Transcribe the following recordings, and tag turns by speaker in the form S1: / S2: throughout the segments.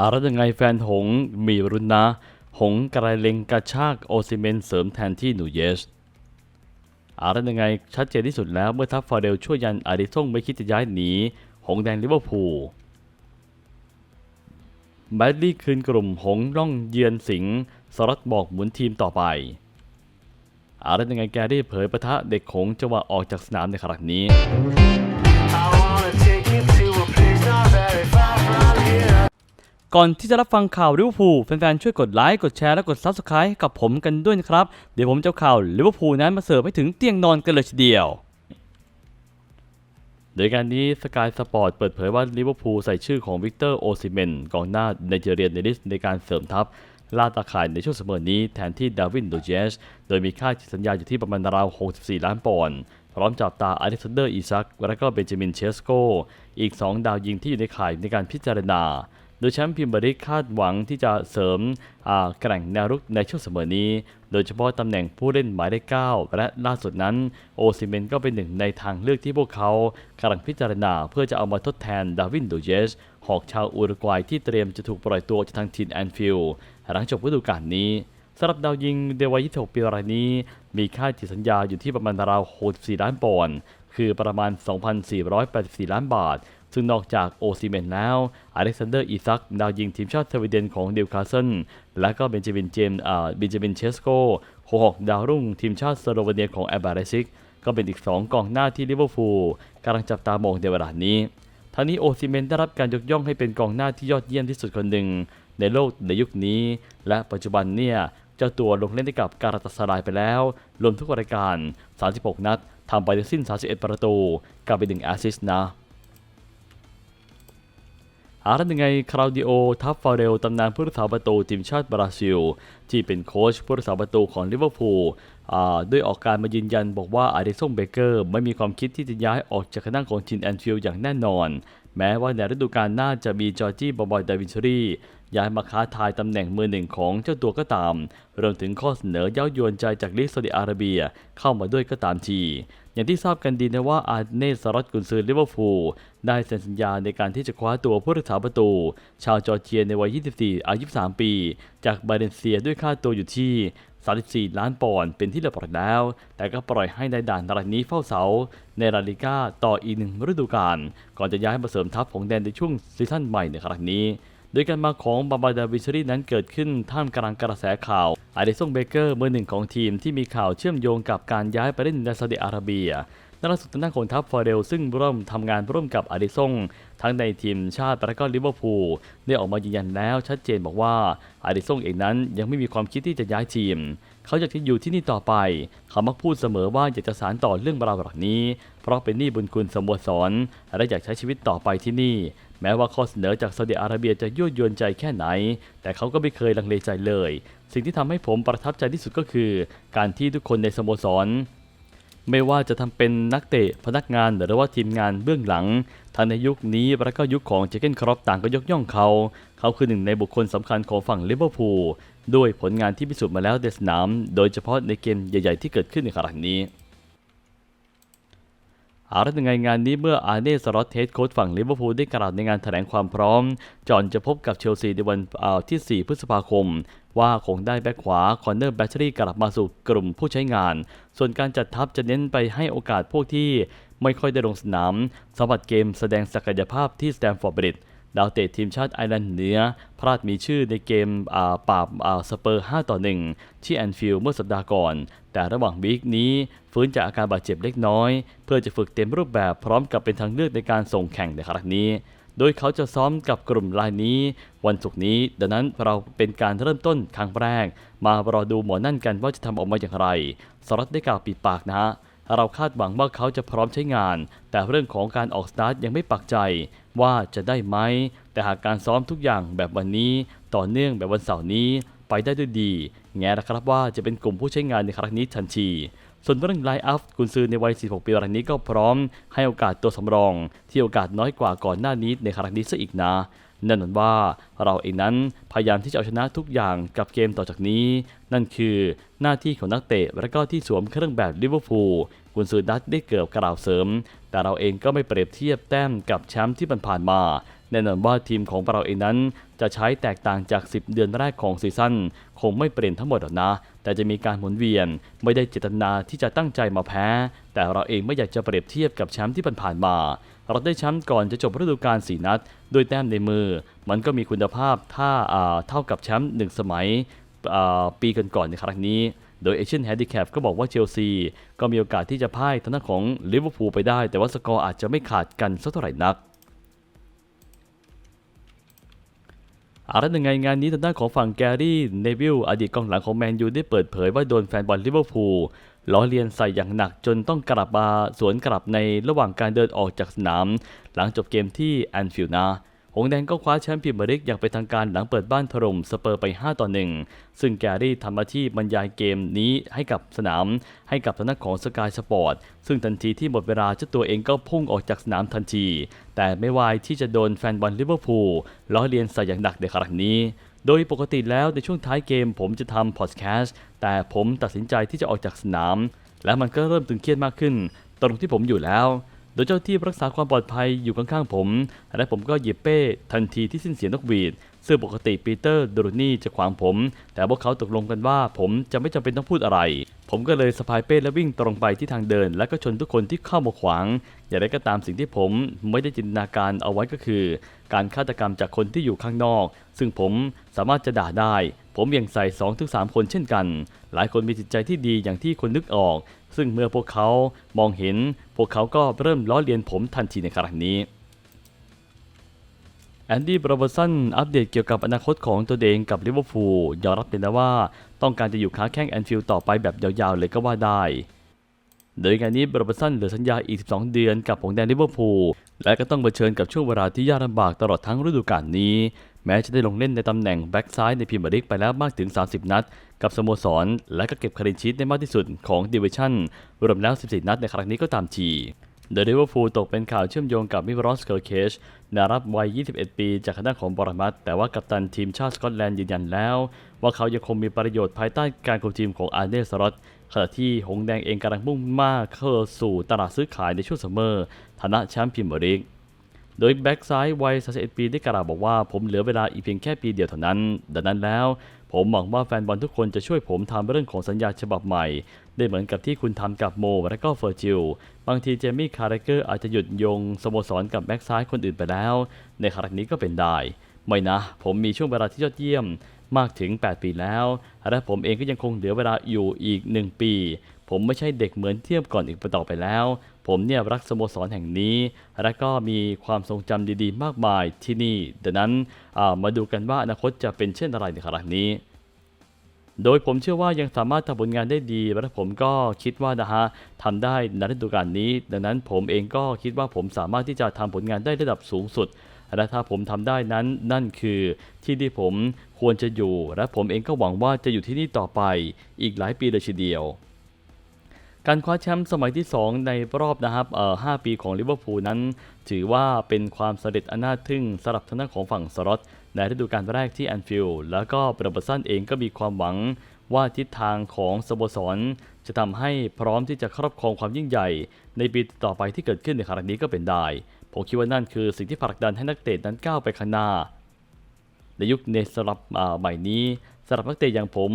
S1: อาแล้วยังไงแฟนหงมีรุนนะ หงกระเลงกระชากโอซิเมนเสริมแทนที่หนูเยสอาแล้วยังไงชัดเจนที่สุดแล้วเมื่อทัพฟาเรลช่วยยันอาริซงไม่คิดจะย้ายหนี หงแดงลิเวอร์พูลแบดลี่คืนกลุ่มหงร่องเยือนสิงห์สรัตบอกหมุนทีมต่อไป อาแล้วยังไงแกได้เผยประทะเด็กหงจังหวะออกจากสนามในครั้งนี้ ก่อนที่จะรับฟังข่าวลิเวอร์พูลแฟนๆ ช่วยกดไลค์ กดแชร์ และกด Subscribe กับผมกันด้วยนะครับ เดี๋ยวผมจะข่าวลิเวอร์พูลนั้นมาเสิร์ฟให้ถึงเตียงนอนกันเลยทีเดียว โดยการนี้สกายสปอร์ตเปิดเผยว่าลิเวอร์พูลใส่ชื่อของวิกเตอร์โอซิเมนกองหน้าไนจีเรียในลิสต์ในการเสริมทัพลาตาข่ายในช่วงเสมอนี้แทนที่ดาวินโดเจสโดยมีค่าสัญญาอยู่ที่ประมาณราว 64 ล้านปอนด์พร้อมจับตาอเล็กซานเดอร์อีซัก และก็เบนจามินเชสโก อีก 2 ดาวยิงที่อยู่ในข่ายในการพิจารณา โดยแชมป์พรีเมียร์ลีกคาดหวังที่จะเสริมแกร่งแนวรุกในช่วงเสมอนี้ โดยเฉพาะตำแหน่งผู้เล่นหมายเลข 9 และล่าสุดนั้น โอซิเมนก็เป็นหนึ่งในทางเลือกที่พวกเขากำลังพิจารณาเพื่อจะเอามาทดแทนดาวินโดเจสหอกชาวอุรุกวัยที่เตรียมจะถูกปล่อยตัวจากทางทีมแอนฟิลด์หลังจบฤดูกาลนี้สำหรับดาวยิงเดวัย26ปีรายนี้ มีค่าจิตสัญญาอยู่ที่ประมาณราว64ล้านปอนด์คือประมาณ 2,484 ล้านบาท ซึ่งนอกจากโอซิเมนแล้วอเล็กซานเดอร์อีซักดาวยิงทีมชาติสวีเดนของนิวคาสเซิลและก็เบนจามินเจมส์เบนจามินเชสโกหัวหอกดาวรุ่งทีมชาติสโลวีเนียของแอบาเรซิก ก็เป็นอีก 2กองหน้าที่ลิเวอร์พูลกำลังจับตามองในเวลานี้ทั้งนี้โอซิเมนได้รับการยกย่องให้เป็นกองหน้าที่ยอดเยี่ยมที่สุดคนหนึ่งในโลกในยุคนี้ และปัจจุบันเนี่ยเจ้าตัวลงเล่นให้กับการัตาสรายไปแล้ว รวมทุกรายการ 36 นัดทำไปทั้งสิ้น 31 ประตูกับไปหนึ่งแอสซิสต์นะ อาร์ตยังไงคราวดิโอทัฟฟาเรลตำนานผู้รักษาประตูทีมชาติบราซิล ที่เป็นโค้ชผู้รักษาประตูของลิเวอร์พูลด้วยออกการมายืนยันบอกว่าอาริซงเบเกอร์ไม่มีความคิดที่จะย้ายออกจากคณะของทีมแอนฟิลด์อย่างแน่นอน แม้ว่าในฤดูกาลหน้าจะมีจอร์จี้บอบอยดาวินชรี ย้ายมาค้าทายตำแหน่งมือหนึ่งของเจ้าตัวก็ตาม รวมถึงข้อเสนอเย้ายวนใจจากลีกซาอุดิอาระเบียเข้ามาด้วยก็ตามที อย่างที่ทราบกันดีนะว่าอาเนสรอตกุนซือลิเวอร์พูลได้เซ็นสัญญาในการที่จะคว้าตัวผู้รักษาประตู ชาวจอร์เจียในวัย 24 อายุ23ปี จากบาเลนเซียด้วยค่าตัวอยู่ที่34 ล้านปอนด์เป็นที่เรียบร้อยแล้ว แต่ก็ปล่อยให้ในด่านรายนี้เฝ้าเสา ในลาลิก้าต่ออีกหนึ่งฤดูกาล ก่อนจะย้ายมาเสริมทัพของแดนในช่วงซีซั่นใหม่ในครั้งนี้ โดยการมาของบาบาดาวิชรีนั้นเกิดขึ้นท่ามกลางกระแสข่าวอาเดซงเบเกอร์มือหนึ่งของทีมที่มีข่าวเชื่อมโยงกับการย้ายไปเล่นในซาอุดิอาระเบียล่าสุดทางด้านของทัพฟอร์เรลซึ่งร่วมทำงานร่วมกับอาเดซงทั้งในทีมชาติและก็ลิเวอร์พูลได้ออกมายืนยันแล้วชัดเจนบอกว่าอาเดซงเองนั้นยังไม่มีความคิดที่จะย้ายทีม เขาอยากจะอยู่ที่นี่ต่อไป เขามักพูดเสมอว่าอยากจะสานต่อเรื่องราวเหล่านี้ เพราะเป็นหนี้บุญคุณสโมสร และอยากใช้ชีวิตต่อไปที่นี่ แม้ว่าข้อเสนอจากซาอุดิอาระเบียจะยั่วยวนใจแค่ไหน แต่เขาก็ไม่เคยลังเลใจเลย สิ่งที่ทำให้ผมประทับใจที่สุดก็คือ การที่ทุกคนในสโมสรไม่ว่าจะทำเป็นนักเตะพนักงานหรือว่าทีมงานเบื้องหลัง ทั้งในยุคนี้และก็ยุคของเจเกนครอปต่างก็ยกย่องเขา เขาคือหนึ่งในบุคคลสำคัญของฝั่งลิเวอร์พูลด้วยผลงานที่พิสูจน์มาแล้วในสนาม โดยเฉพาะในเกมใหญ่ ๆ ที่เกิดขึ้นในครั้งนี้อารัตยังไงงานนี้เมื่ออาร์เน่สลอตเฮดโค้ชฝั่งลิเวอร์พูลได้กล่าวในงานแถลงความพร้อม จอนจะพบกับเชลซีในวันอ่าที่ 4 พฤษภาคม ว่าคงได้แบ็คขวาคอนเนอร์แบตเตอรี่กลับมาสู่กลุ่มผู้ใช้งาน ส่วนการจัดทัพจะเน้นไปให้โอกาสพวกที่ ไม่ค่อยได้ลงสนามสัมผัสเกมแสดงศักยภาพที่สแตมฟอร์ดบริดจ์ดาวเตะทีมชาติไอร์แลนด์เหนือพลาดมีชื่อในเกมอ่าปราบอ่าสเปอร์ 5 ต่อ 1 ที่แอนฟิลด์เมื่อสัปดาห์ก่อน แต่ระหว่างวีคนี้ฟื้นจากอาการบาดเจ็บเล็กน้อย เพื่อจะฝึกเต็มรูปแบบพร้อมกับเป็นทางเลือกในการส่งแข่งในครั้งนี้ โดยเขาจะซ้อมกับกลุ่มรายนี้ วันศุกร์นี้ ดังนั้นเราเป็นการเริ่มต้นครั้งแรก มารอดูหมอนั่นกันว่าจะทำออกมาอย่างไร สรัตได้กล่าวปิดปากนะฮะ เราคาดหวังว่าเขาจะพร้อมใช้งาน แต่เรื่องของการออกสตาร์ทยังไม่ปักใจ ว่าจะได้ไหม แต่หากการซ้อมทุกอย่างแบบวันนี้ ต่อเนื่องแบบวันเสาร์นี้ไปได้ด้วยดี แง่นะครับว่าจะเป็นกลุ่มผู้ใช้งานในครั้งนี้ทันที ส่วนเรื่องไลน์อัพกุนซือในวัย46ปีรายนี้ก็พร้อม ให้โอกาสตัวสำรอง ที่โอกาสน้อยกว่าก่อนหน้านี้ในครั้งนี้ซะอีกนะ แน่นหมายว่าเราเองนั้นพยายามที่จะเอาชนะทุกอย่างกับเกมต่อจากนี้ นั่นคือหน้าที่ของนักเตะและก็ที่สวมเครื่องแบบลิเวอร์พูลกุนซือดัตได้เกือบกล่าวเสริม แต่เราเองก็ไม่เปรียบเทียบแต้มกับแชมป์ที่ผ่านมา แน่นอนว่าทีมของเราเองนั้น จะใช้แตกต่างจาก 10 เดือนแรกของซีซั่นคงไม่เปลี่ยนทั้งหมดหรอกนะ แต่จะมีการหมุนเวียนไม่ได้เจตนาที่จะตั้งใจมาแพ้ แต่เราเองไม่อยากจะเปรียบเทียบกับแชมป์ที่ผ่านมา เราได้แชมป์ก่อนจะจบฤดูกาล4นัด ด้วยแต้มในมือ มันก็มีคุณภาพถ้าเท่ากับแชมป์หนึ่งสมัยอ่าปีก่อนๆในครั้งนี้ โดยเอเชียนแฮนดิแคปก็บอกว่าเชลซีก็มีโอกาสที่จะพ่ายทางด้านของลิเวอร์พูลไปได้ แต่ว่าสกอร์อาจจะไม่ขาดกันสักเท่าไหร่นักอะไรยังไงงานนี้ทางด้านของฝั่งแกรี่เนวิลอดีตกองหลังของแมนยูได้เปิดเผยว่าโดนแฟนบอลลิเวอร์พูล ล้อเลียนใส่อย่างหนักจนต้องกลับมาสวนกลับในระหว่างการเดินออกจากสนาม หลังจบเกมที่แอนฟิลนะหงแดงก็คว้าแชมป์พรีเมียร์ลีกอย่างเป็นทางการหลังเปิดบ้านถล่มสเปอร์ไป 5 ต่อ 1 ซึ่งแกรี่ทำหน้าที่บรรยายเกมนี้ให้กับสนาม ให้กับทางด้านของสกายสปอร์ต ซึ่งทันทีที่หมดเวลาเจ้าตัวเองก็พุ่งออกจากสนามทันที แต่ไม่วายที่จะโดนแฟนบอลลิเวอร์พูลล้อเลียนใส่อย่างหนักในครั้งนี้ โดยปกติแล้วในช่วงท้ายเกมผมจะทำพอดแคสต์แต่ผมตัดสินใจที่จะออกจากสนาม และมันก็เริ่มตึงเครียดมากขึ้น ตรงที่ผมอยู่แล้ว โดยเจ้าที่รักษาความปลอดภัยอยู่ข้างๆผม และผมก็หยิบเป้ทันทีที่สิ้นเสียงนกหวีดซึ่งปกติปีเตอร์ดูรนี่จะขวางผม แต่พวกเขาตกลงกันว่าผมจะไม่จำเป็นต้องพูดอะไร ผมก็เลยสะพายเป้และวิ่งตรงไปที่ทางเดิน และก็ชนทุกคนที่เข้ามาขวาง อย่างไรก็ตามสิ่งที่ผมไม่ได้จินตนาการเอาไว้ก็คือ การฆาตกรรมจากคนที่อยู่ข้างนอก ซึ่งผมสามารถจะด่าได้ ผมยังใส่2-3ถึง3คนเช่นกัน หลายคนมีจิตใจที่ดีอย่างที่คนนึกออก ซึ่งเมื่อพวกเขามองเห็น พวกเขาก็เริ่มล้อเลียนผมทันทีในครั้งนี้ แอนดี้บรอบสันอัปเดตเกี่ยวกับอนาคตของตัวเองกับลิเวอร์พูลยอมรับเลยนะว่าต้องการจะอยู่ค้าแข้งแอนฟิลด์ต่อไปแบบยาวๆเลยก็ว่าได้ โดยงานนี้บรอบสันเหลือสัญญาอีก 12 เดือนกับผงแดงลิเวอร์พูลและก็ต้องเผชิญกับช่วงเวลาที่ยากลำบากตลอดทั้งฤดูกาลนี้ แม้จะได้ลงเล่นในตำแหน่งแบ็กซ้ายในพรีเมียร์ลีกไปแล้วมากถึง 30 นัด กับสโมสร และก็เก็บคลีนชีตได้มากที่สุดของดิวิชั่นรวมแล้ว 14 นัดในครั้งนี้ก็ตามที โดยลิเวอร์พูลตกเป็นข่าวเชื่อมโยงกับมิวรอสเกอร์เคชนารับวัย 21 ปี จากคณะของบอร์มัตแต่ว่ากัปตันทีมชาติสกอตแลนด์ยืนยันแล้ว ว่าเขายังคงมีประโยชน์ภายใต้การคุมทีมของอาร์เนสลอตขณะที่หงแดงเองกำลังมุ่งมากเข้าสู่ตลาดซื้อขายในช่วงซัมเมอร์ฐานะแชมป์พรีเมียร์ลีกโดยแบ็กซ้ายวัย 31 ปีได้กล่าวบอกว่าผมเหลือเวลาอีกเพียงแค่ปีเดียวเท่านั้น ดังนั้นแล้ว ผมหวังว่าแฟนบอลทุกคนจะช่วยผมทำเรื่องของสัญญาฉบับใหม่ ได้เหมือนกับที่คุณทำกับโมและก็เฟอร์จิล บางทีเจมี่คาร์เรเกอร์อาจจะหยุดยงสโมสรกับแบ็กซ้ายคนอื่นไปแล้ว ในครั้งนี้ก็เป็นได้ ไม่นะ ผมมีช่วงเวลาที่ยอดเยี่ยมมากถึง 8 ปีแล้ว และผมเองก็ยังคงเหลือเวลาอยู่อีก 1 ปี ผมไม่ใช่เด็กเหมือนเทียบก่อนอีกต่อไปแล้ว ผมเนี่ยรักสโมสรแห่งนี้ และก็มีความทรงจำดีๆ มากมายที่นี่ดังนั้นมาดูกันว่าอนาคตจะเป็นเช่นอะไรในครั้งนี้ โดยผมเชื่อว่ายังสามารถทำผลงานได้ดี และผมก็คิดว่านะฮะทำได้ในฤดูกาลนี้ ดังนั้นผมเองก็คิดว่าผมสามารถที่จะทำผลงานได้ระดับสูงสุดและถ้าผมทำได้นั้นนั่นคือที่ที่ผมควรจะอยู่ และผมเองก็หวังว่าจะอยู่ที่นี่ต่อไปอีกหลายปีเลยทีเดียว การคว้าแชมป์สมัยที่ 2 ในรอบนะครับเอ่อ5ปีของลิเวอร์พูลนั้น ถือว่าเป็นความสำเร็จอันน่าทึ่งสำหรับทางด้านของฝั่งสล็อต ในฤดูกาลแรกที่แอนฟิลด์แล้วก็เบรเบอร์สันเองก็มีความหวังว่าทิศทางของสโมสร จะทำให้พร้อมที่จะครอบครองความยิ่งใหญ่ ในปีต่อไปที่เกิดขึ้นในครั้งนี้ก็เป็นได้ ผมคิดว่านั่นคือสิ่งที่ผลักดันให้นักเตะนั้นก้าวไปข้างหน้า ในยุคในสลับใหม่นี้สำหรับนักเตะอย่างผม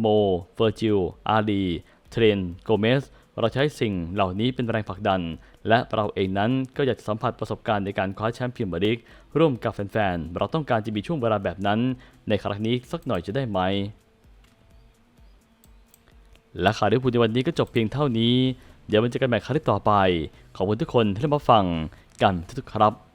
S1: โมเฟอร์จิลอารีเทรนโกเมส เราใช้สิ่งเหล่านี้เป็นแรงผลักดัน และเราเองนั้นก็อยากจะสัมผัสประสบการณ์ในการคว้าแชมป์พรีเมียร์ลีกร่วมกับแฟนๆ เราต้องการจะมีช่วงเวลาแบบนั้น ในครั้งนี้สักหน่อยจะได้ไหม และข่าวที่พูดในวันนี้ก็จบเพียงเท่านี้ เดี๋ยวมันจะกันใหม่ครั้งต่อไป ขอบคุณทุกคนที่มาฟังกันทุกครับ